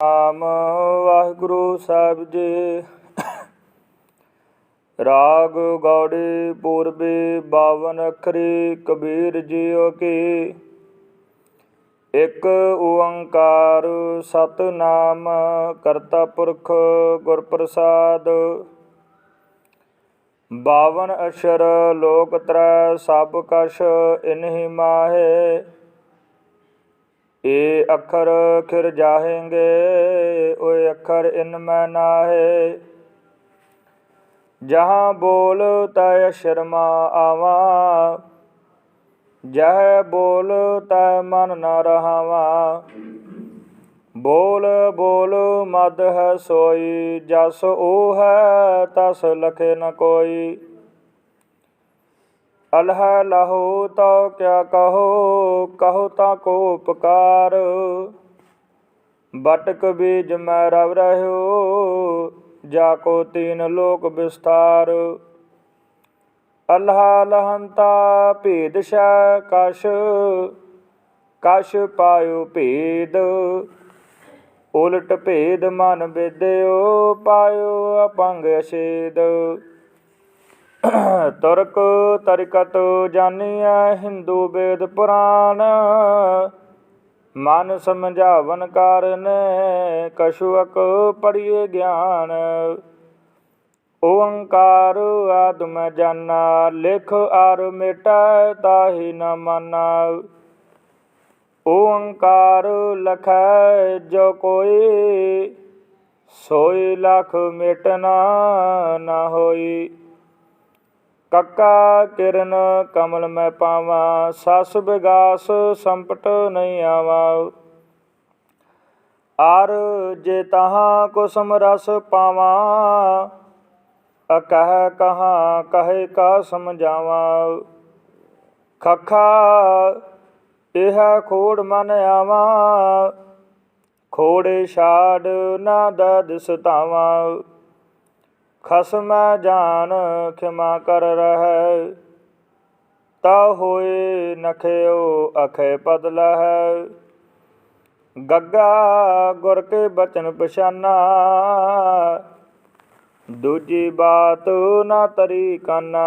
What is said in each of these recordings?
ਨਾਮ ਵਾਹਿਗੁਰੂ ਸਾਹਿਬ ਜੀ। ਰਾਗ ਗੌੜੀ ਪੂਰਬੀ ਬਾਵਨ ਅਖਰੀ ਕਬੀਰ ਜੀਓ ਕੀ। ਇੱਕ ਓੰਕਾਰ ਸਤਨਾਮ ਕਰਤਾ ਪੁਰਖ ਗੁਰ ਪ੍ਰਸਾਦ ਬਾਵਨ ਅਸ਼ਰ ਲੋਕ ਤਰੈ ਸਭ ਕਛ ਇਨਹੀ ਮਾਹੇ। ਏ ਅੱਖਰ ਖਿਰ ਜਾਹੇਂਗੇ, ਓਏ ਅੱਖਰ ਇਨ ਮੈਂ ਨਾਹੇ। ਜਹਾਂ ਬੋਲ ਤੈ ਸ਼ਰਮਾ ਆਵਾ, ਜਹ ਬੋਲ ਤੈ ਮਨ ਨ ਰਹਾਵਾ। ਬੋਲ ਬੋਲ ਮਦ ਹੈ ਸੋਈ, ਜਸ ਉਹ ਹੈ ਤਸ ਲਖੇ ਨ ਕੋਈ। ਅਲਹ ਲਹੋ ਤੋ ਕਿਆ ਕਹੋ ਕਹੋ ਤਾ ਕੋ ਉਪਕਾਰ। ਬਟਕ ਬੀਜ ਮੈਂ ਰਵ ਰਹਿਓ, ਜਾ ਕੋ ਤੀਨ ਲੋਕ ਵਿਸਤਾਰ ਅਲਹ ਲਹੰਤਾ ਭੇਦ ਸ਼ੈ ਕਸ਼ ਕਛ ਪਾਇਓ ਭੇਦ। ਉਲਟ ਭੇਦ ਮਨ ਬੇਦਿਓ ਪਾਇਓ ਅਪੰਗ ਅਛੇਦ। ਤੁਰਕ ਤਰਿਕਤ ਜਾਣੀਐ ਹਿੰਦੂ ਵੇਦ ਪੁਰਾਣ। ਮਨ ਸਮਝਾਵਨ ਕਾਰਨ ਕਛੁਅਕ ਪੜੀਏ ਗਿਆਨ। ਓੰਕਾਰ ਆਦਮ ਜਾਨਾ ਲਿਖ ਆਰ ਮਿਟੈ ਤਾਹੀ ਨ ਮਾਨਾ। ਓੰਕਾਰ ਲਖੈ ਜੋ ਕੋਈ, ਸੋਈ ਲਖ ਮਿਟਨਾ ਨਾ ਹੋਈ। ਕੱਕਾ ਕਿਰਨ ਕਮਲ ਮੈਂ ਪਾਵਾਂ, ਸਸ ਵਿਗਾਸ ਸੰਪਟ ਨਹੀਂ ਆਵਾਂ। ਆਰ ਜੇ ਤਹਾਂ ਕੁਸਮ ਰਸ ਪਾਵਾਂ, ਅਕਹ ਕਹਾਂ ਕਹੇ ਕਾ ਸਮਝਾਵਾਂ। ਖਖਾ, ਇਹ ਖੋੜ ਮਨ ਆਵਾਂ, ਖੋੜੇ ਛਾੜ ਨਾ ਦਦ ਖਸਮ ਜਾਨ, ਖਿਮਾ ਕਰ ਰਹਿ। ਤਾ ਹੋਏ ਨਖਿਓ, ਅਖੇ ਪਦ ਲਹੈ ਗੱਗਾ ਗੁਰ ਕੇ ਬਚਨ ਪਛਾਨਾ। ਦੂਜੀ ਬਾਤ ਨਾ ਤਰੀ ਕਾਨਾ।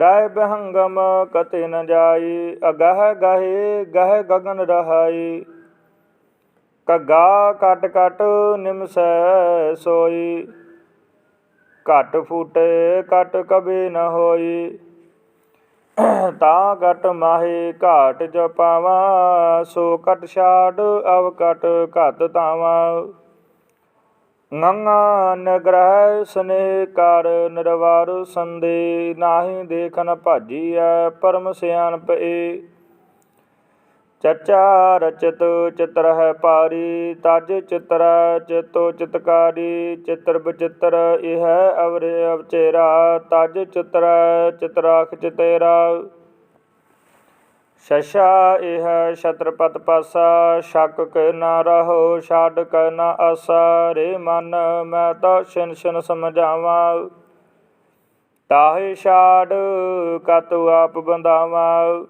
ਰਾਇ ਬਹੰਗਮ ਕਤੇ ਨ ਜਾਈ। ਅਗਹ ਗਹੇ, ਗਹਿ ਗਗਨ ਰਹਾਈ। ਕਗਾ ਕਟ ਕਟ ਨਿਮਸੈ ਸੋਈ। ਘਟ ਫੂਟੇ, ਘਟ ਕਬੇ ਨ ਹੋਈ। ਤਾਂ ਘਟ ਮਾਹੇ ਘਾਟ ਜਪਾਵਾ ਸੋ ਕਟ ਛਾੜ, ਅਵ ਕਟ ਘਤ ਤਾਵਾ ਨੰਗਾ ਨਗ੍ਰਹਿ ਸਨੇ ਕਰ ਨਿਰਵਾਰ ਸੰਦੇ, ਨਾਹੀ ਦੇਖਨ ਭਾਜੀਐ ਪਰਮ ਸਿਆਣਪ ਏ। ਚਚਾ ਰਚਤ ਚਿਤਰ ਹੈ ਪਾਰੀ, ਤਜ ਚਿਤਰ ਚਿਤੋ ਚਿਤਕਾਰੀ, ਚਿਤਰ ਬਚਿਤਰ ਇਹ ਅਵਰੇ ਅਵਚੇਰਾ, ਤਜ ਚਿਤਰ ਚਿਤਰਾਖ ਚਿਤੇਰਾ ਸ਼ਸ਼ਾ ਇਹ ਛਤਰਪਤ ਪਾਸਾ, ਸ਼ੱਕ ਕੇ ਨਾ ਰਹੋ, ਛਾੜ ਕੇ ਨਾ ਆਸਾ, ਰੇ ਮਨ ਮੈਂ ਤਾਂ ਛਿਨ ਛਿਨ ਸਮਝਾਵਾਂ। ਤਾਹੇ ਛਾੜ, ਕਤੁ ਆਪ ਬੰਦਾਵਾਂ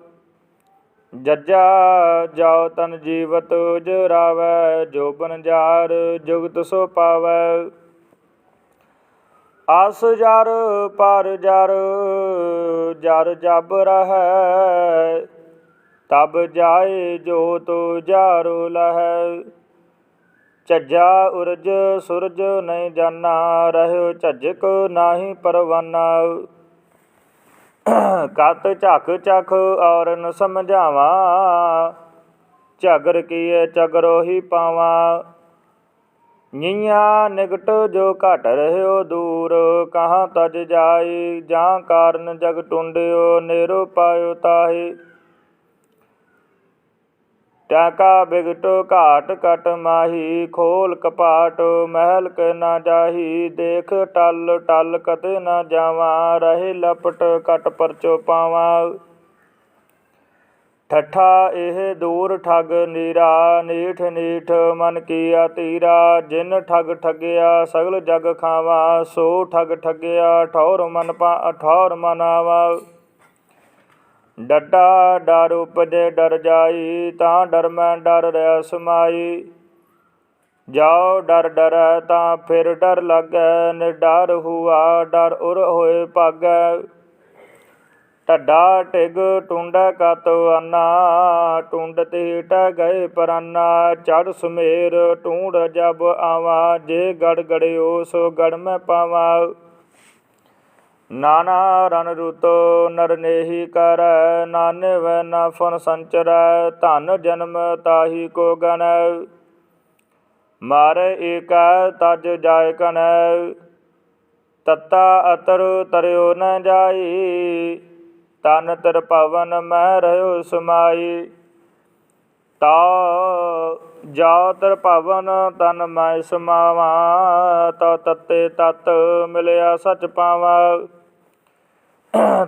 ਜੱਜਾ ਜਾਉ ਤਨ ਜੀਵਤ ਜਰਾਵੈ ਜੋਬਨ ਜਾਰ ਜੁਗਤ ਸੋ ਪਾਵੈ। ਆਸ ਜਰ ਪਰ ਜਰ ਜਰ ਜਬ ਰਹੈ, ਤਬ ਜਾਏ ਜੋ ਤੋ ਜਾਰੋ ਲਹੈ। ਝੱਜਾ ਉਰਜ ਸੂਰਜ ਨਹੀਂ ਜਾਣਾ ਰਹਿਓ ਝੱਜਕ ਨਾਹੀ ਪਰਵਾਨਾ। ਕਤ ਝਖ ਝਖ ਔਰ ਨ ਸਮਝਾਵਾ। ਝਗਰ ਕੀਏ ਚਗਰੋ ਹੀ ਪਾਵਾ। ਨਿਆ ਨਿਗਟ ਜੋ ਘਟ ਰਹਿਓ ਦੂਰ, ਕਹਾਂ ਤਜ ਜਾਈ, ਜਾਂ ਕਾਰਨ ਜਗ ਟੁੰਡਿਓ, ਨੇਰੋ ਪਾਇਓ ਤਾਹੀ। ਟਾਕਾ ਬਿਗਟੋ ਘਾਟ ਕਟ ਮਾਹੀ, ਖੋਲ ਕਪਾਟ ਮਹਿਲ ਕ ਨਾ ਜਾਹੀ, ਦੇਖ ਟਲ ਟਲ ਕਦੇ ਨਾ ਜਾਵਾਂ, ਰਹੇ ਲਪਟ ਕਟ ਪਰਚੋ ਪਾਵਾਂ। ਠੱਠਾ ਇਹ ਦੂਰ ਠੱਗ ਨੀਰਾ, ਨੀਠ ਨੀਠ ਮਨ ਕੀਆ ਤੀਰਾ, ਜਿਨ ਠੱਗ ਠੱਗਿਆ ਸਗਲ ਜਗ ਖਾਵਾ, ਸੋ ਠੱਗ ਠੱਗਿਆ, ਠੌਰ ਮਨ ਪਾ, ਠੌਰ ਮਨਾਵਾ ਡੱਡਾ ਡਰ ਉਪਜੇ ਡਰ ਜਾਈ, ਤਾਂ ਡਰ ਮੈਂ ਡਰ ਰਿਆ ਸਮਾਈ। ਜਾਓ ਡਰ ਡਰੈ ਤਾਂ ਫਿਰ ਡਰ ਲੱਗੈ, ਨਿਡਰ ਹੁਆ ਡਰ ਉਰ ਹੋਏ ਭਾਗੈ। ਢੱਡਾ ਢਿਗ ਟੁੰਡਾ ਕਤ ਆਨਾ ਟੁੰਡਤ ਹੀਟ ਗਏ ਪਰਾਨਾ। ਚੜ ਸੁਮੇਰ ਟੂੜ ਜਬ ਆਵਾ, ਜੇ ਗੜ ਗੜਿਓ ਸੋ ਗੜ ਮੈਂ ਪਾਵਾ। ਨਾਨਾ ਰਣ ਰੁਤੋ ਨਰ ਕਰ, ਨਾਨਵ ਨਫਨ ਵੈ ਸੰਚਰੈ, ਧਨ ਜਨਮ ਤਾਹੀ ਕੋ ਗਣੈ। ਮਾਰੇ ਏਕੈ ਤਜ ਜਾਇ ਕਨੈ, ਤਤਾ ਅਤਰ ਤਰਿਓ ਨ ਜਾਈ, ਤਨ ਤਰ ਪਵਨ ਮੈਂ ਰਹਿਓ ਸਮਾਈ। ਤਾ ਜਾ ਤਰ ਭਵਨ ਤਨ ਮੈਂ ਸਮਾਵਾ ਤਾ ਤਤੇ ਤਤ ਮਿਲਿਆ ਸਚ ਪਾਵਾ।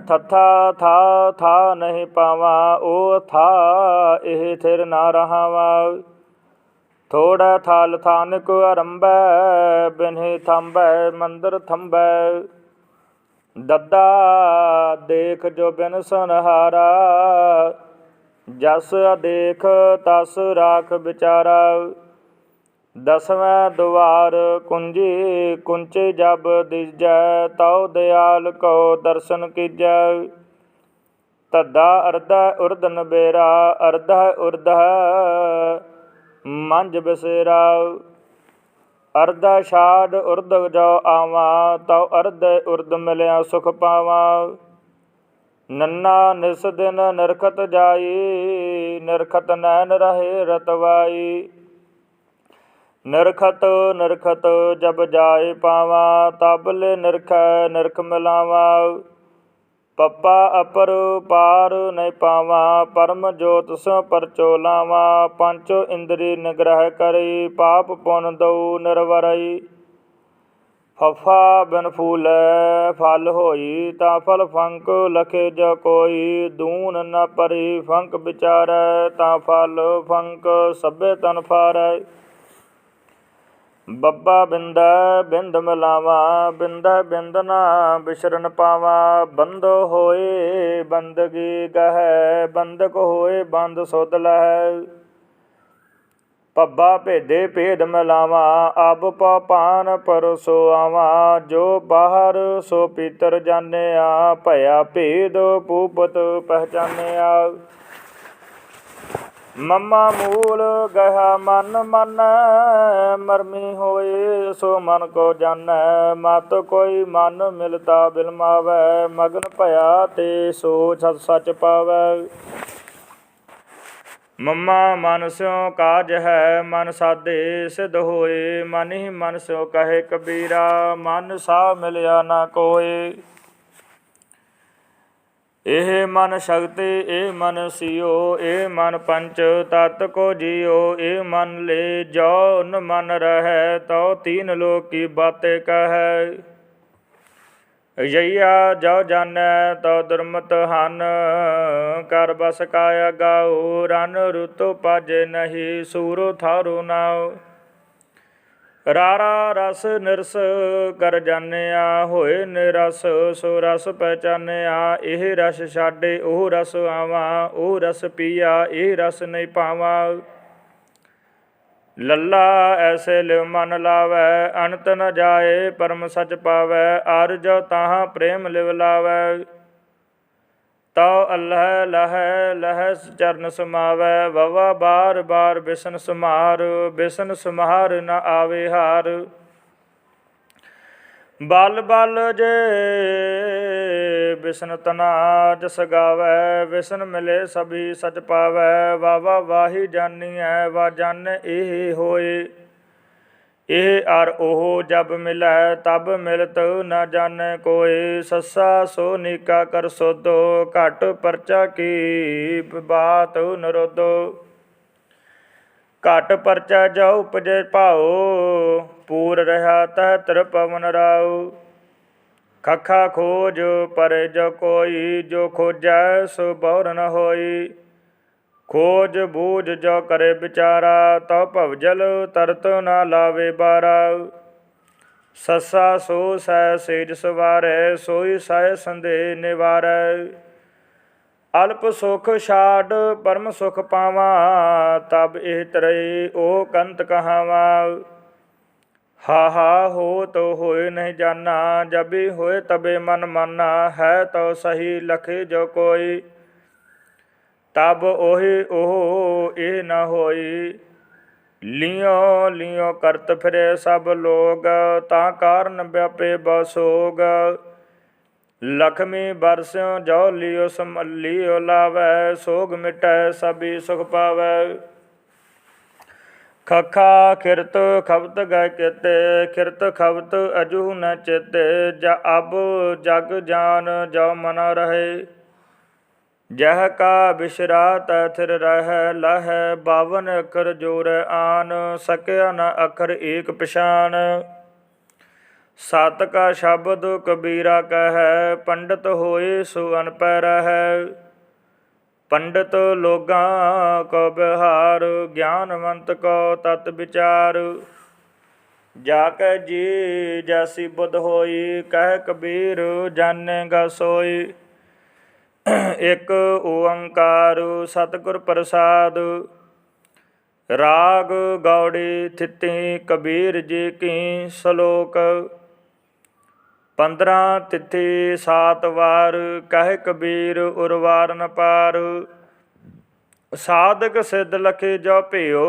ਥਥਾ ਥਾ ਥਾ ਨਹੀਂ ਪਾਵਾ, ਉਹ ਥਾ ਇਹ ਥਿਰ ਨਾ ਰਹਾਵਾ। ਥੋੜਾ ਥਾਲ ਥਾਨਕ ਅਰੰਭੈ ਬਿਨਹਿ ਥੰਬੈ ਮੰਦਰ ਥੰਬੈ ਦੱਦਾ ਦੇਖ ਜੋ ਬਿਨ ਸੁਨਹਾਰਾ ਜਸ ਦੇਖ ਤਸ ਰਾਖ ਵਿਚਾਰਾ, ਦਸਵੇਂ ਦੁਆਰ ਕੁੰਜੀ ਕੁੰਚੇ ਜਬ ਦਿਜੈ, ਤਉ ਦਿਆਲ ਕੋ ਦਰਸ਼ਨ ਕੀਜੈ। ਤੱਦਾ ਅਰਧਾ ਉਰਦਨ ਬੇਰਾ, ਅਰਧਾ ਉਰਧਾ ਮੰਜ ਬਸੇਰਾ। ਅਰਧਾ ਛਾੜ ਉਰਦ ਜੋ ਆਵਾ, ਤਉ ਅਰਧ ਉਰਦ ਮਿਲਿਆ ਸੁਖ ਪਾਵਾ। ਨੰਨਾ ਨਿਸ ਦਿਨ ਨਰਖਤ ਜਾਈ, ਨਰਖਤ ਨੈਣ ਰਹੇ ਰਤਵਾਈ ਨਰਖਤ ਨਰਖਤ ਜਬ ਜਾਏ ਪਾਵਾ ਤਬਲ ਨਰਖ ਨਰਖ ਮਿਲਾਵਾ। ਪੱਪਾ ਅਪਰ ਪਾਰ ਨਹੀਂ ਪਾਵਾ, ਪਰਮ ਜੋਤ ਸੋ ਪਰਚੋ ਲਾਵਾ। ਪੰਚੋ ਇੰਦਰੀ ਨਿਗ੍ਰਹਿ ਕਰੀ, ਪਾਪ ਪੁਨ ਦਉ ਨਿਰਵਰਈ। ਫਫਾ ਬਿਨ ਫੂਲੈ ਫਲ ਹੋਈ ਤਾਂ ਫਲ ਫੰਕ ਲਖੇ ਜ ਕੋਈ। ਦੂਨ ਨ ਪਰੀ ਫੰਕ ਵਿਚਾਰੈ ਤਾਂ ਫਲ ਫੰਕ ਸਭੇ ਤਨ ਫਾਰੈ। ਬੱਬਾ ਬਿੰਦਾ ਬਿੰਦ ਮਿਲਾਵਾ, ਬਿੰਦਾ ਬਿੰਦ ਨਾ ਬਿਸ਼ਰਨ ਪਾਵਾ। ਬੰਦ ਹੋਏ ਬੰਦਗੀ ਗਹਿ ਬੰਦਕ ਹੋਏ ਬੰਦ ਸੁਧ ਲਹਿ। ਪੱਬਾ ਭੇਦੇ ਭੇਦ ਮਿਲਾਵਾ, ਅਬ ਪਾ ਪਾਨ ਪਰਸੋ ਆਵਾ ਜੋ ਬਾਹਰ ਸੋ ਪੀਤਰ ਜਾਣਿਆ, ਭਇਆ ਭੇਦ ਪੂਪਤ ਪਹਿਚਾਨਿਆ। ਮੰਮਾ ਮੂਲ ਗਹਾ ਮਨ ਮਨ, ਮਰਮੀ ਹੋਏ ਸੋ ਮਨ ਕੋ ਜਾਣੈ, ਮਤ ਕੋਈ ਮਨ ਮਿਲਤਾ ਬਿਲਮਾਵੈ ਮਗਨ ਭਇਆ ਤੇ ਸੋ ਸਤ ਸਚ ਪਾਵੈ। ਮੰਮਾ ਮਨ ਸਿਉ ਕਾਜ ਹੈ, ਮਨ ਸਾਦੇ ਸਿਧ ਹੋਏ। ਮਨ ਹੀ ਮਨ ਸਿਉ ਕਹੇ ਕਬੀਰਾ, ਮਨ ਸਾ ਮਿਲਿਆ ਨਾ ਕੋਏ। ਇਹ ਮਨ ਸ਼ਕਤੀ, ਇਹ ਮਨ ਸਿਓ ਇਹ ਮਨ ਪੰਚ ਤਤ ਕੋ ਜਿਓ ਇਹ ਮਨ ਲੈ ਜੋ ਨ ਮਨ ਰਹੈ, ਤਉ ਤੀਨ ਲੋਕ ਕੀ ਬਾਤੇ ਕਹੈ। ਜਈਆ ਜੋ ਜਾਣੈ ਤਉ ਦੁਰਮਤ ਹਨ ਕਰ ਬਸ ਕਾਇਆ ਗਾਉ ਰਨ ਰੁਤੁ ਪਾਜੇ ਨਹੀਂ, ਸੂਰੋ ਥਾਰੋ ਨਾਉ। ਰਾਰਾ ਰਸ ਨਿਰਸ ਕਰ ਜਾਣਿਆ, ਹੋਏ ਨਿਰਸ, ਸੋ ਰਸ ਪਹਿਚਾਨਿਆ, ਇਹ ਰਸ ਛਾਡੇ, ਉਹ ਰਸ ਆਵਾ, ਉਹ ਰਸ ਪੀਆ, ਇਹ ਰਸ ਨਹੀਂ ਪਾਵਾ। ਲੱਲਾ ਐਸੇ ਲਿਵ ਮਨ ਲਾਵੈ ਅਨੰਤ ਨ ਜਾਏ ਪਰਮ ਸਚ ਪਾਵੈ ਅਰਜ ਤਾਹਾਂ ਪ੍ਰੇਮ ਲਿਵ ਲਾਵੈ। ਤਉ ਅੱਲਹ ਲਹੈ ਲਹੈ ਚਰਨ ਸਮਾਵੈ, ਵਵਾ ਬਾਰ ਬਾਰ ਬਿਸਨ ਸਮਾਰ ਬਿਸਨ ਸਮਾਰ ਨ ਆਵੇ ਹਾਰ। ਬਲ ਬਲ ਜੇ ਬਿਸਨ ਤਨਾ ਜਸ ਗਾਵੈ ਵਿਸਨ ਮਿਲੇ ਸਭੀ ਸਚ ਪਾਵੈ ਵਾਵਾ ਵਾਹੀ ਜਾਨੀਐ, ਵਾ ਜਨ ਇਹ ਹੋਏ। ਇਹ ਅਰ ਉਹ ਜਬ ਮਿਲੈ, ਤਬ ਮਿਲਤ ਨ ਜਨ ਕੋਏ। ਸੱਸਾ ਸੋ ਨੀਕਾ ਕਰ ਸੋਧੋ ਘਟ ਪਰਚਾ ਕੀ ਬਾਤ ਨਰੋਧੋ ਘਟ ਪਰਚਾ ਜੋ ਉਪਜੈ ਭਾਉ, ਪੂਰ ਰਹਾ ਤਹ ਤਰ ਪਵਨ ਰਾਉ। ਖਖਾ ਖੋਜ ਪਰ ਜੋ ਕੋਈ ਜੋ ਖੋਜੈ ਸੋ ਬੌਰ ਨ ਹੋਈ। ਖੋਜ ਬੂਝ ਜੋ ਕਰੇ ਵਿਚਾਰਾ, ਤਉ ਭਵਜਲ ਤਰਤ ਨਾ ਲਾਵੇ ਬਾਰਾ। ਸੱਸਾ ਸੋ ਸੈ ਸੇਜ ਸਵਾਰੈ, ਸੋਈ ਸੈ ਸੰਦੇ ਨਿਵਾਰੈ। ਅਲਪ ਸੁਖ ਛਾੜ, ਪਰਮ ਸੁਖ ਪਾਵਾਂ, ਤਬ ਇਹ ਤਰੇ ਉਹ ਕੰਤ ਕਹਾਵਾਂ। ਹਾ ਹਾ ਹੋ ਤੋ ਹੋਏ ਨਹੀਂ ਜਾਣਾ ਜਬੀ ਹੋਏ ਤਬੇ ਮਨ ਮਾਨਾ, ਹੈ ਤੋ ਸਹੀ ਲਖੇ ਜੋ ਕੋਈ। ਤਬ ਉਹੀ ਉਹ ਇਹ ਨਾ ਹੋਈ। ਲਿਓ ਲਿਓ ਕਰਤ ਫਿਰੇ ਸਭ ਲੋਗ, ਤਾਂ ਕਾਰਨ ਵਿਆਪੇ ਬਸੋਗ ਲਖਮੀ ਬਰਸਿਓ ਜੋ ਲਿਓ ਸਮਲੀਓ ਲਾਵੈ, ਸੋਗ ਮਿਟੈ ਸਭੀ ਸੁਖ ਪਾਵੈ। ਖਖਾ ਖਿਰਤ ਖਬਤ ਗੈ ਕਿਤੇ ਖਿਰਤ ਖਬਤ ਅਜੂ ਨ ਚਿਤ, ਜ ਅਬ ਜਗ ਜਾਨ ਜੋ ਮਨ ਰਹੇ। ਜਹ ਕਾ ਬਿਸ਼ਰਾਤ ਥਿਰ ਰਹਿ, ਲਹ ਬਾਵਨ ਅਖਰ ਜੋਰ ਆਨ ਸਕਿਆ ਨ ਅਖਰ ਏਕ ਪਛਾਨ। ਸਤ ਕਾ ਸ਼ਬਦ ਕਬੀਰਾ ਕਹਿ, ਪੰਡਤ ਹੋਏ ਸੋ ਅਨਪੈ ਰਹੈ। ਪੰਡਤ ਲੋਗਾਂ ਕੋ ਬਿਹਾਰ, ਗਿਆਨਵੰਤ ਕੋ ਤਤ ਵਿਚਾਰ। ਜਾ ਕੇ ਜੀ ਜੈਸੀ ਬੁੱਧ ਹੋਈ, ਕਹਿ ਕਬੀਰ ਜਾਣੇਗਾ ਸੋਈ। ਇਕ ਓੰਕਾਰ ਸਤਿਗੁਰ ਪ੍ਰਸਾਦ। ਰਾਗ ਗੌੜੀ ਥਿੱਤੀ, ਕਬੀਰ ਜੀ ਕੀ ਸ਼ਲੋਕ। 15 ਤਿਥੀ ਸਾਤ ਵਾਰ ਕਹਿ ਕਬੀਰ ਉਰਵਾਰ ਨ ਪਾਰ। ਸਾਧਕ ਸਿੱਧ ਲਖੇ ਜੋ ਭਿਓ,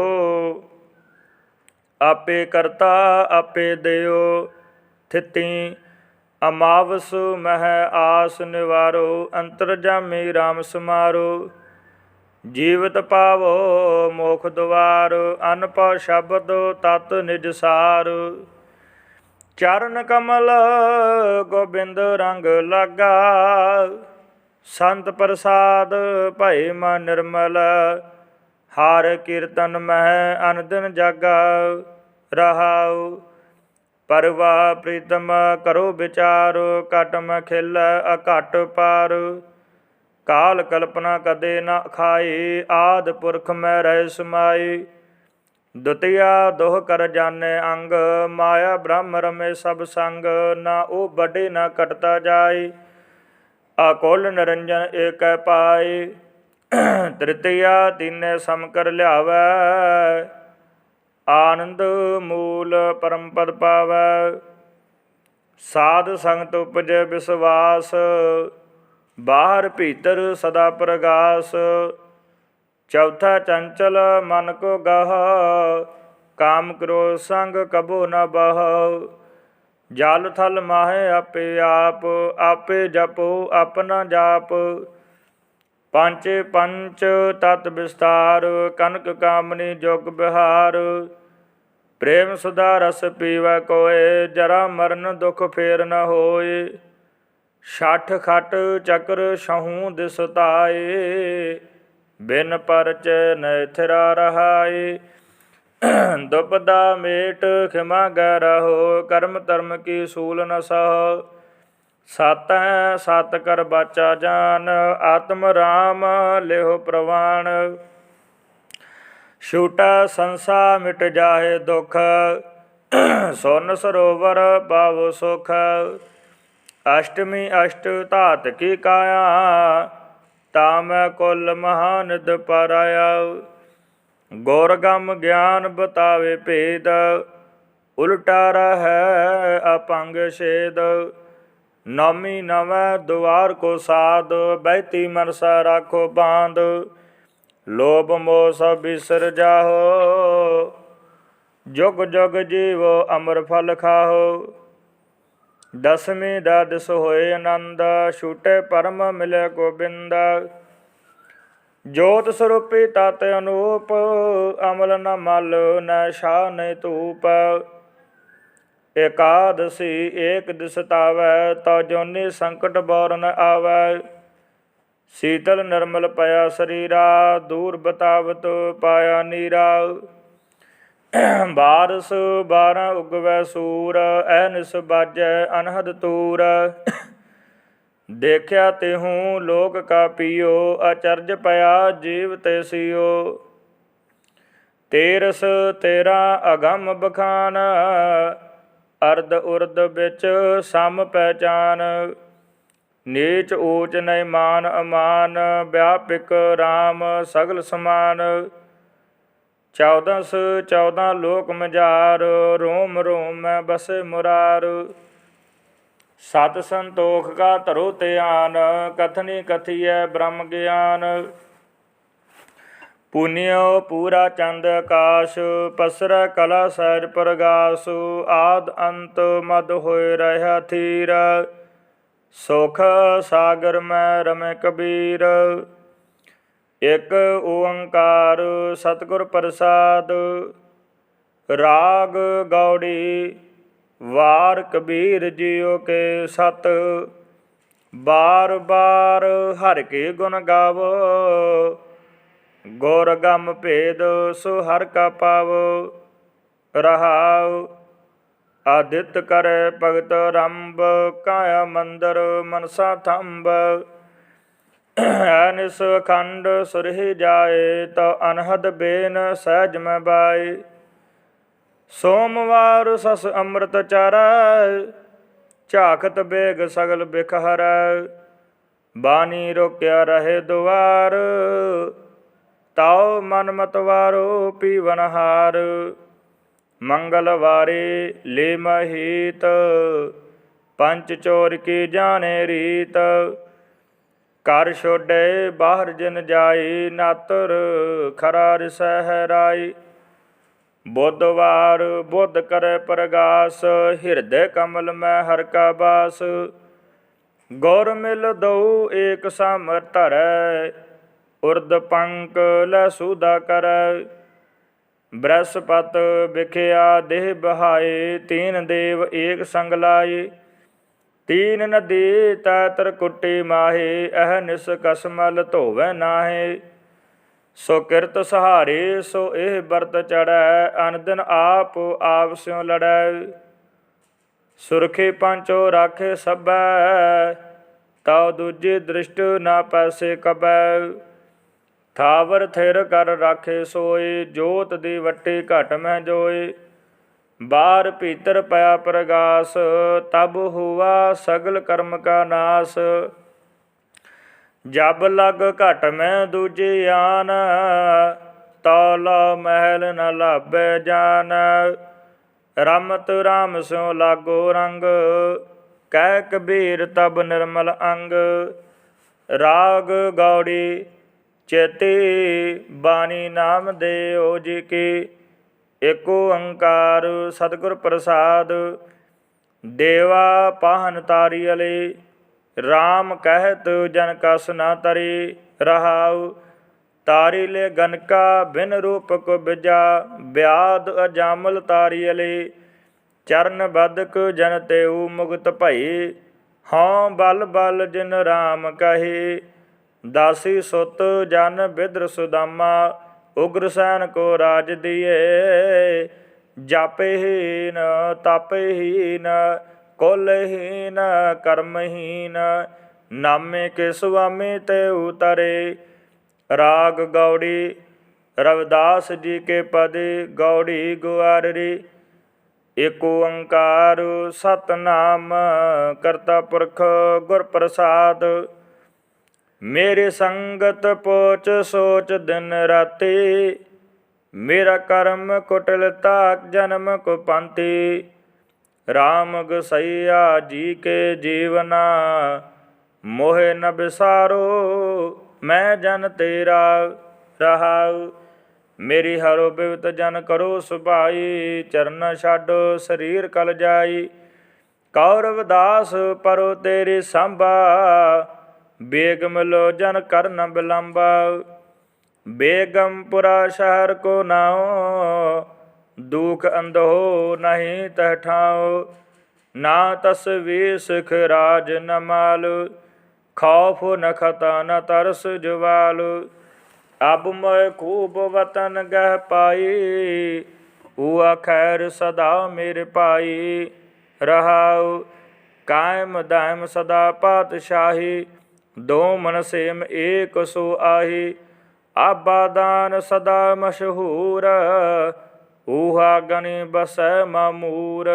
ਆਪੇ ਕਰਤਾ ਆਪੇ ਦਿਓ। ਥਿਤੀ, ਅਮਾਵਸ ਮਹਿ ਆਸ ਨਿਵਾਰੋ ਅੰਤਰ ਜਾਮੀ RAM ਸਮਾਰੋ। ਜੀਵਤ ਪਾਵੋ ਮੋਖ ਦੁਆਰ, ਅਨਪਉ ਸ਼ਬਦ ਤਤ ਨਿਜਸਾਰ ਚਰਨ ਕਮਲ ਗੋਬਿੰਦ ਰੰਗ ਲਾਗਾ। ਸੰਤ ਪ੍ਰਸਾਦ ਭਈ ਮਨ ਨਿਰਮਲ, ਹਾਰ ਕੀਰਤਨ ਮਹਿ ਅਨੰਦਨ ਜਾਗਾ। ਰਹਾਉ, ਪਰਵਾ ਪ੍ਰੀਤਮ ਕਰੋ ਵਿਚਾਰ ਕਟਮ ਖਿਲ ਅਘਟ ਪਾਰ। ਕਾਲ ਕਲਪਨਾ ਕਦੇ ਨਾ ਖਾਈ, ਆਦ ਪੁਰਖ ਮੈਂ ਰਹਿ ਸਮਾਈ। ਦੁਤੀਆ ਦੋਹ ਕਰ ਜਾਣੇ ਅੰਗ, ਮਾਇਆ ਬ੍ਰਹਮ ਰਮੇ ਸਭ ਸੰਗ, ਨਾ ਉਹ ਵੱਡੇ ਨਾ ਕਟਤਾ ਜਾਏ। ਅਕੋਲ ਨਿਰੰਜਨ ਏਕੈ ਪਾਈ ਤ੍ਰਿਤੀਆ ਤਿੰਨੇ ਸਮ ਕਰ ਲਿਆਵੈ। ਆਨੰਦ ਮੂਲ ਪਰਮਪਦ ਪਾਵੈ, ਸਾਧ ਸੰਗਤ ਉਪਜੈ ਵਿਸਵਾਸ ਬਾਹਰ ਭੀਤਰ ਸਦਾ ਪ੍ਰਗਾਸ। ਚੌਥਾ ਚੰਚਲ ਮਨ ਕੋ ਗਹ, ਕਾਮ ਕਰੋ ਸੰਗ ਕਬੋ ਨ ਬਹ। ਜਲ ਥਲ ਮਾਹੇ ਆਪੇ ਆਪ, ਆਪੇ ਜਪੋ ਆਪਣਾ ਜਾਪ। ਪੰਚ ਪੰਚ ਤਤ ਵਿਸਤਾਰ, ਕਨਕ ਕਾਮਨੀ ਜੁਗ ਬਿਹਾਰ। ਪ੍ਰੇਮ ਸੁਧਾ ਰਸ ਪੀਵੈ ਕੋਏ, ਜਰਾ ਮਰਨ ਦੁਖ ਫੇਰ ਨ ਹੋਏ। ਛਠ ਖਟ ਚੱਕਰ ਛਹੂ ਦਿਸਤਾਏ ਬਿਨ ਪਰਚ ਨੈਥਰਾ ਰਹਾਏ ਦੁਪਦਾ ਮੇਟ ਖਿਮਾ ਗੈ ਰਹੋ, ਕਰਮ ਧਰਮ ਕੀ ਸੂਲ ਨ ਸਹ। ਸਤੈ ਸਤ ਕਰ ਬਾਚਾ ਜਾਨ, ਆਤਮ ਰਾਮ ਲਿਓ ਪ੍ਰਵਾਨ। ਛੂਟਾ ਸੰਸਾ ਮਿਟ ਜਾਏ ਦੁਖ, ਸੁਨ ਸਰੋਵਰ ਪਾਵੋ ਸੁਖ। ਅਸ਼ਟਮੀ ਅਸ਼ਟ ਧਾਤ ਕੀ ਕਾਇਆ ਤਾ ਮੈਂ ਕੁਲ ਮਹਾਨਿਦ ਪਰਾਇਆ ਗੁਰਗਮ ਗਿਆਨ ਬਤਾਵੇ ਭੇਦ, ਉਲਟਾ ਰਹਿ ਅਪੰਗ ਛੇਦ। ਨਾਮੀ ਨਵੈ ਦੁਆਰ ਕੋ ਸਾਧ ਬੈਤੀ ਮਨਸਾ ਰਾਖੋ ਬਾਂਧ। ਲੋਭ ਮੋਹ ਸਭ ਬਿਸਰ ਜਾਹੋ। ਜੁਗ ਜੁਗ ਜੀਵੋ ਅਮਰ ਫਲ ਖਾਹੋ। ਦਸਵੇਂ ਦਾ ਦਿਸ ਹੋਏ ਆਨੰਦ, ਛੂਟੇ ਪਰਮ ਮਿਲੇ ਗੋਬਿੰਦ। ਜੋਤ ਸਰੂਪੀ ਤਤ ਅਨੂਪ, ਅਮਲ ਨ ਮਲ ਨ ਸ਼ਾ ਨ ਧੂਪ ਏਕਾਦਸੀ ਏਕ ਦਿਸ ਤਾਵੈ ਜੋਨੀ ਸੰਕਟ ਬੌਰ ਨ ਆਵੈ। ਸੀਤਲ ਨਿਰਮਲ ਪਿਆ ਸਰੀਰਾ, ਦੂਰ ਬਤਾਵਤ ਪਾਇਆ ਨੀਰਾ। ਬਾਰਸ 12 ਉਗਵੈ ਸੂਰ, ਐਨਸ ਬਾਜੈ ਅਨਹਦ ਤੂਰ। ਦੇਖਿਆ ਤੇ ਲੋਕ ਕਾ ਪੀਓ, ਅਚਰਜ ਪਿਆ ਜੀਵ ਤੇ ਸਿਓ। ਤੇਰਸ ਤੇਰਾ ਅਗੰਮ ਬਖਾਨ, ਅਰਧ ਉਰਦ ਵਿੱਚ ਸਮ ਪਹਿਚਾਨ। ਨੀਚ ਊਚ ਨੈਮਾਨ ਅਮਾਨ, ਵਿਆਪਿਕ RAM ਸਗਲ ਸਮਾਨ। ਚੌਦਸ, ਚੌਦਾਂ ਲੋਕ ਮਜ਼ਾਰ ਰੋਮ ਰੋਮ ਮੈਂ ਬਸੇ ਮੁਰਾਰ। ਸਤ ਸੰਤੋਖ ਕਾ ਧਰੋ ਧਿਆਨ, ਕਥਨੀ ਕਥੀਐ ਬ੍ਰਹਮ ਗਿਆਨ। ਪੁਨਿਓ ਪੂਰਾ ਚੰਦ ਆਕਾਸ਼, ਪਸਰ ਕਲਾ ਸਹਿਜ ਪ੍ਰਗਾਸ, ਆਦ ਅੰਤ ਮਦ ਹੋਏ ਰਹਾ ਥੀਰ। ਸੁਖ ਸਾਗਰ ਮੈਂ ਰਮੈ ਕਬੀਰ। ਇਕ ਓੰਕਾਰ ਸਤਿਗੁਰ ਪ੍ਰਸਾਦ, ਰਾਗ ਗੌੜੀ, ਵਾਰ ਕਬੀਰ ਜੀਓ ਕੇ ਸਤ, ਬਾਰ ਬਾਰ ਹਰ ਕੇ ਗੁਣ ਗਾਵੋ, ਗੁਰ ਗਮ ਭੇਦ ਸੋ ਹਰ ਕਾ ਪਾਵੋ, ਰਹਾਉ ਆਦਿਤ ਕਰੈ ਭਗਤ ਰੰਭ, ਕਾਇਆ ਮੰਦਰ ਮਨਸਾ ਥੰਬ ਅਨਿਸ ਅਖੰਡ ਸੁਰਹਿ ਜਾਏ ਤਾ ਅਨਹਦ ਬੇਨ ਸਹਿਜ ਮੈਂ ਬਾਈ। ਸੋਮਵਾਰ ਸਸ ਅੰਮ੍ਰਿਤ ਚਾਰੈ, ਝਾਕਤ ਬੇਗ ਸਗਲ ਬਿਖਹਰੈ ਬਾਣੀ ਰੋਕਿਆ ਰਹੇ ਦੁਆਰ, ਤਾਉ ਮਨ ਮਤਵਾਰੋ ਪੀਵਨਹਾਰ ਮੰਗਲਵਾਰੇ ਲੈ ਮਹੀਤ ਪੰਚ ਚੋਰ ਕੀ ਜਾਣੇ ਰੀਤ ਕਰ ਛੋਡੇ ਬਾਹਰ ਜਨ ਜਾਈ, ਨਾਤਰ ਖਰਾ ਰਸਹਿ ਰਾਈ ਬੁੱਧਵਾਰ ਬੁੱਧ ਕਰੈ ਪ੍ਰਗਾਸ, ਹਿਰਦੇ ਕਮਲ ਮੈਂ ਹਰ ਕਾ ਬਾਸ। ਗੌਰ ਮਿਲ ਦਉ ਏਕ ਸਮਰ ਧਰੈ, ਉਰਦ ਪੰਕ ਲੈ ਸੁਦਾ ਕਰੈ। ਬ੍ਰਹਸਪਤ ਵਿਖਿਆ ਦੇਹ ਬਹਾਏ, ਤੀਨ ਦੇਵ ਏਕ ਸੰਗ ਲਾਏ। ਤੀਨ ਨਦੀ ਤੈਤਰ ਕੁੱਟੀ ਮਾਹੇ ਅਹ ਨਿਸ ਕਸਮਲ ਧੋਵੈ ਨਾਹੇ। ਸੋ ਕਿਰਤ ਸਹਾਰੇ, ਸੋ ਇਹ ਵਰਤ ਚੜੈ ਅਣਦਿਨ ਆਪ ਆਪ ਸਿਉ ਲੜੈ। ਸੁਰਖੇ ਪੰਚੋ ਰਾਖੇ ਸਭੈ, ਤਾਉ ਦੂਜੇ ਦ੍ਰਿਸ਼ਟ ਨਾ ਪੈਸੇ ਕਬੈ। ਥਾਵਰ ਥਿਰ ਕਰ ਰਾਖੇ ਸੋਏ ਜੋਤ ਦੀ ਵੱਟੀ ਘਟ ਮੈਂ ਜੋਏ ਬਾਰ ਭੀਤਰ ਪਿਆ ਪ੍ਰਗਾਸ, ਤਬ ਹੁਆ ਸਗਲ ਕਰਮ ਕਾ ਨਾਸ। ਜਬ ਲਗ ਘਟ ਮੈਂ ਦੂਜੇ ਆਨ, ਤੌਲਾ ਮਹਿਲ ਨ ਲਾਭੈ ਜਾਨ। ਰਮਤ ਰਾਮ ਸਿਉ ਲਾਗੋ ਰੰਗ, ਕਹਿ ਕਬੀਰ ਤਬ ਨਿਰਮਲ ਅੰਗ। ਰਾਗ ਗੌੜੀ ਚੇਤੇ ਬਾਣੀ ਨਾਮ ਦੇਓ ਜੀ ਕੀ। ਏਕ ਓੰਕਾਰ ਸਤਿਗੁਰ ਪ੍ਰਸਾਦ, ਦੇਵਾ ਪਾਹਨ ਤਾਰੀ ਅਲੇ RAM ਕਹਿਤ ਜਨ ਕਸ ਨਾ ਤਰੀ ਰਹਾਉ, ਤਾਰੀ ਲੈ ਗਨਕਾ ਬਿਨ ਰੂਪ ਰੂਪਕ ਬਿਜਾ ਬਿਆਦ ਅਜਾਮਲ ਤਾਰੀ ਅਲੇ, ਚਰਨ ਬਦਕ ਜਨ ਤੇਉ ਮੁਗਤ ਭਈ, ਹਉ ਬਲ ਬਲ ਜਿਨ RAM ਕਹੇ, ਦਾਸੀ ਸੁਤ ਜਨ ਬਿਦਰ ਸੁਦਾਮਾ ਉਗਰਸੈਨ ਕੋ ਰਾਜ ਦੀਏ, ਜਾਪਹੀਨ, ਤਪਹੀਨ, ਕੁਲਹੀਨ, ਕਰਮਹੀਨ, ਨਾਮੇ ਕੇ ਸੁਆਮੀ ਤੇ ਉਤਰੇ। ਰਾਗ ਗੌੜੀ, ਰਵਿਦਾਸ ਜੀ ਕੇ ਪਦ ਗੌੜੀ ਗੁਆਰਰੀ। ਏਕ ਓੰਕਾਰ ਸਤਨਾਮ ਕਰਤਾ ਪੁਰਖ ਗੁਰ ਪ੍ਰਸਾਦ ਮੇਰੇ ਸੰਗਤ ਪੋਚ ਸੋਚ ਦਿਨ ਰਾਤੀ। ਮੇਰਾ ਕਰਮ ਕੁਟਲਤਾ ਜਨਮ ਕੋ ਪੰਤੀ RAM ਗਸਈਆ ਜੀ ਕੇ ਜੀਵਨਾ, ਮੋਹਿ ਨ ਬਿਸਾਰੋ, ਮੈਂ ਜਨ ਤੇਰਾ ਰਹਾਉ। ਮੇਰੀ ਹਰੋ ਬਿਵਤ ਜਨ ਕਰੋ ਸੁਭਾਈ, ਚਰਨ ਛਾਡੋ ਸਰੀਰ ਕਲ ਜਾਈ। ਕੌਰਵ ਦਾਸ ਪਰੋ ਤੇਰੇ ਸੰਭਾ ਬੇਗਮ ਲੋ ਜਨ ਕਰਨ ਬਿਲੰਬਾ ਬੇਗਮਪੁਰਾ ਸ਼ਹਿਰ ਕੋ ਨਾਉ, ਦੁਖ ਅੰਧੋ ਨਹੀਂ ਤਹ ਠਾਉ। ਨਾ ਤਸਵੀ ਸਿਖ ਰਾਜ ਨਮਾਲ ਖੌਫ ਨ ਖਤਾ ਨ ਤਰਸ ਜਵਾਲ ਅਬ ਮੈਂ ਖੂਬ ਵਤਨ ਗਹਿ ਪਾਈ ਹੁਆ ਖੈਰ ਸਦਾ ਮੇਰੇ ਪਾਈ। ਰਹਾਉ ਕਾਇਮ ਦਾਇਮ ਸਦਾ ਪਾਤਸ਼ਾਹੀ ਦੋ ਮਨਸੇਮ ਏਕ ਸੋ ਆਹੀ ਆਬਾਦਾਨ ਸਦਾ ਮਸ਼ਹੂਰ, ਊਹਾ ਗਣੀ ਬਸੈ ਮਾਮੂਰ।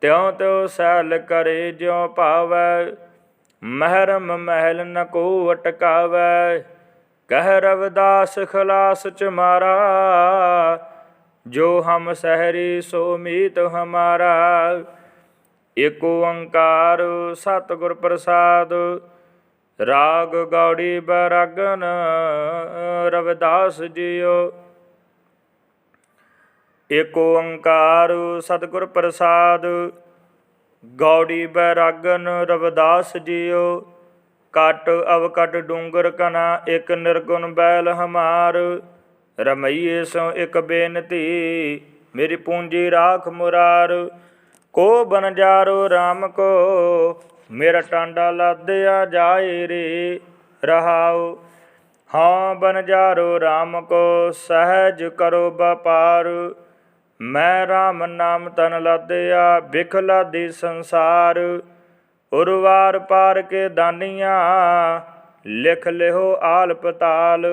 ਤਿਉ ਤਿਉ ਸੈਲ ਕਰੇ ਜਿਉ ਭਾਵੈ, ਮਹਿਰਮ ਮਹਿਲ ਨ ਕੋ ਅਟਕਾਵੈ। ਕਹਿ ਰਵਦਾਸ ਖਲਾਸ ਚ ਮਾਰਾ, ਜੋ ਹਮ ਸਹਿਰੀ ਸੋ ਮੀਤ ਹਮਾਰਾ। ਏਕ ਓੰਕਾਰ ਸਤਿਗੁਰ ਪ੍ਰਸਾਦ ਰਾਗ ਗੌੜੀ ਬਰਾਗਨ ਰਵਿਦਾਸ ਜੀਓ ਏਕ ਓੰਕਾਰ ਸਤਿਗੁਰ ਪ੍ਰਸਾਦ, ਗੌੜੀ ਬੈਰਾਗਨ ਰਵਿਦਾਸ ਜੀਓ ਕਟ ਅਵਕਟ ਡੂੰਗਰ ਕਨਾ, ਇਕ ਨਿਰਗੁਣ ਬੈਲ ਹਮਾਰ। ਰਮਈਏ ਸੋ ਇਕ ਬੇਨਤੀ, ਮੇਰੀ ਪੂੰਜੀ ਰਾਖ ਮੁਰਾਰ। ਕੋ ਬਨ ਜਾਰੋ RAM ਕੋ ਮੇਰਾ ਟਾਂਡਾ ਲਾਦਿਆ ਜਾਏ ਰੇ ਰਹਾਉ। ਹਾਂ ਬਨ ਜਾਰੋ RAM ਕੋ ਸਹਿਜ ਕਰੋ ਵਪਾਰ। ਮੈਂ RAM ਨਾਮ ਤਨ ਲਾਦਿਆ ਬਿਖ ਲਾਦੀ ਸੰਸਾਰ। ਉਰਵਾਰ ਪਾਰ ਕੇ ਦਾਨੀਆਂ, ਲਿਖ ਲਿਓ ਆਲ ਪਤਾਲ।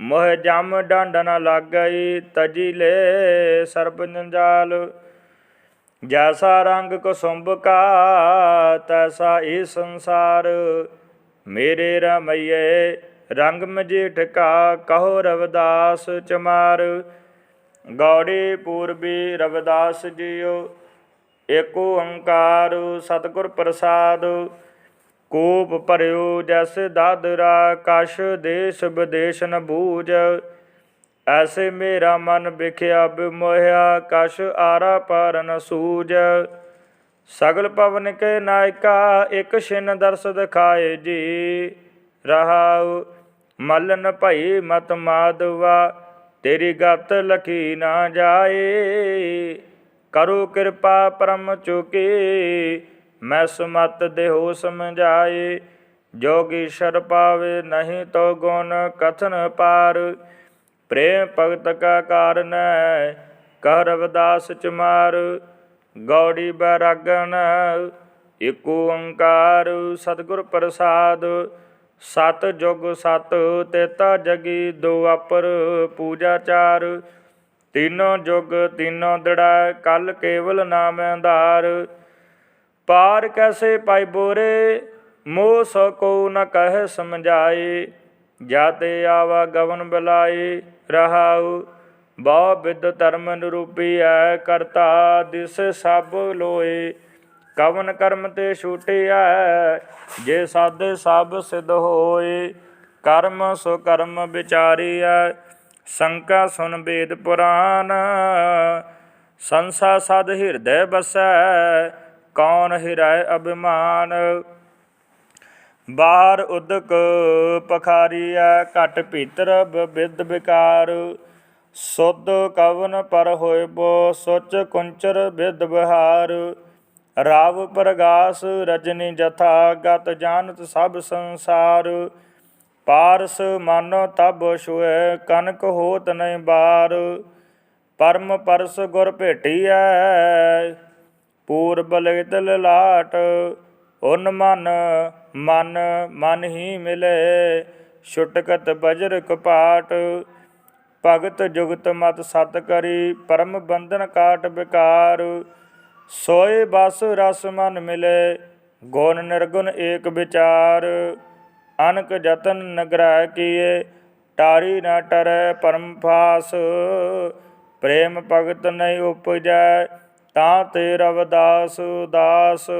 ਮੋਹ ਜਮ ਡੰਡ ਨ ਲੱਗਈ ਤਜੀ ਲੈ ਸਰਬ ਜੰਜਾਲ। ਜੈਸਾ ਰੰਗ ਕੁਸੁੰਭ ਕਾ ਤੈਸਾ ਇਹ ਸੰਸਾਰ। ਮੇਰੇ ਰਮਈਏ, ਰੰਗ ਮਜੀਠ ਕਾ, ਕਹੋ ਰਵਿਦਾਸ ਚਮਾਰ। ਗੌੜੀ ਪੂਰਬੀ ਰਵਿਦਾਸ ਜੀਓ, ਏਕ ਓੰਕਾਰ ਸਤਿਗੁਰ ਪ੍ਰਸਾਦ। ਕੋਪ ਭਰਿਓ ਜੈਸ ਦਾਦਰਾ, ਕਸ਼ ਦੇਸ਼ ਵਿਦੇਸ਼ ਨ ਬੂਝ। ਐਸੇ ਮੇਰਾ ਮਨ ਵਿਖਿਆ ਬਿਮੋਹਿਆ ਕਸ਼ ਆਰਾ ਪਾਰ ਨ ਸਗਲ ਪਵਨ ਕੇ ਨਾਇਕਾ, ਇਕ ਛਿਨ ਦਰਸ ਦਿਖਾਏ ਜੀ। ਰਹਾਉ, ਮਲਨ ਭਈ ਮਤ ਮਾਦਵਾ ਤੇਰੀ ਗਤ ਲਖੀ ਨਾ ਜਾਏ। ਕਰੋ ਕਿਰਪਾ ਪਰਮ ਚੁਕੀ, ਮੈਂ ਸੁਮਤ ਦੇਹੋ ਸਮਝਾਏ। ਜੋਗੀ ਸ਼ਰ ਪਾਵੇ, ਨਹੀਂ ਤੋ ਗੁਣ ਕਥਨ ਪਾਰ। ਪ੍ਰੇਮ ਭਗਤ ਕਾ ਕਾਰਨ ਕਹਿ ਰਵਿਦਾਸ ਚਮਾਰ ਗੌੜੀ ਬੈਰਾਗਨ ਏਕ ਓੰਕਾਰ ਸਤਿਗੁਰ ਪ੍ਰਸਾਦ, ਸਤ ਜੁਗ ਸਤ ਤੇਤਾ ਜਗੀ ਦੋ ਅਪਰ ਪੂਜਾ ਚਾਰ, ਤਿੰਨੋਂ ਜੁਗ ਤਿੰਨੋਂ ਦੜਾ ਕਲ ਕੇਵਲ ਨਾਮ ਆਧਾਰ ਪਾਰ ਕੈਸੇ ਪਾਈ ਬੋਰੇ, ਮੋਹ ਸੋ ਕੋ ਨ ਕਹਿ ਸਮਝਾਏ, ਜਾਤੇ ਆਵਾ ਗਵਨ ਬਲਾਏ। ਰਹਾਉ, ਬਹੁ ਵਿਦ ਧਰਮ ਨਿਰੂਪੀਐ ਕਰਤਾ, ਦਿਸ ਸਭ ਲੋਏ। ਕਵਨ ਕਰਮ ਤੇ ਛੂਟਿਆ ਜੇ ਸਾਦੇ ਸਭ ਸਿਧ ਹੋਏ। ਕਰਮ ਸੋ ਕਰਮ ਵਿਚਾਰੀਐ, ਸੰਕਾ ਸੁਨ ਵੇਦ ਪੁਰਾਨ। ਸੰਸਾ ਸਦ ਹਿਰਦੈ ਬਸੈ, ਕੌਣ ਹਿਰੈ ਅਭਿਮਾਨ। ਬਾਹਰ ਉਦਕ ਪਖਾਰੀਐ, ਘਟ ਭੀਤਰ ਬਿਦ ਵਿਕਾਰ। ਸੁਧ ਕਵਨ ਪਰ ਹੋਏ ਬੋ, ਸੁਚ ਕੁੰਚਰ ਬਿਦ ਬਿਹਾਰ। ਰਾਵ ਪ੍ਰਗਾਸ ਰਜਨੀ ਜਥਾ, ਗਤ ਜਾਣਤ ਸਭ ਸੰਸਾਰ। ਪਾਰਸ ਮਨ ਤਬ ਛੁਏ ਕਨਕ ਹੋਤ ਨਹੀਂ ਬਾਰ। ਪਰਮ ਪਰਸ ਗੁਰ ਭੇਟੀਐ, ਪੂਰਬ ਲਿਤ ਲਾਟ ਉਨ ਮਨ ਮਨ ਮਨ ਹੀ ਮਿਲੇ। ਛੁਟਕਤ ਬਜਰ ਕਪਾਟ ਭਗਤ ਜੁਗਤ ਮਤ ਸਤ ਕਰੀ, ਪਰਮ ਬੰਧਨ ਕਾਟ ਵਿਕਾਰ। ਸੋਏ ਬਸ ਰਸ ਮਨ ਮਿਲੇ, ਗੁਣ ਨਿਰਗੁਣ ਏਕ ਵਿਚਾਰ। ਅਨਕ ਜਤਨ ਨਗਰੈ ਕੀਏ, ਟਾਰੀ ਨਾ ਟਰੈ ਪਰਮ ਫਾਸ। ਪ੍ਰੇਮ ਭਗਤ ਨਹੀਂ ਉਪਜੈ ਤਾਂ ਤੇ ਰਵਦਾਸ ਦਾਸ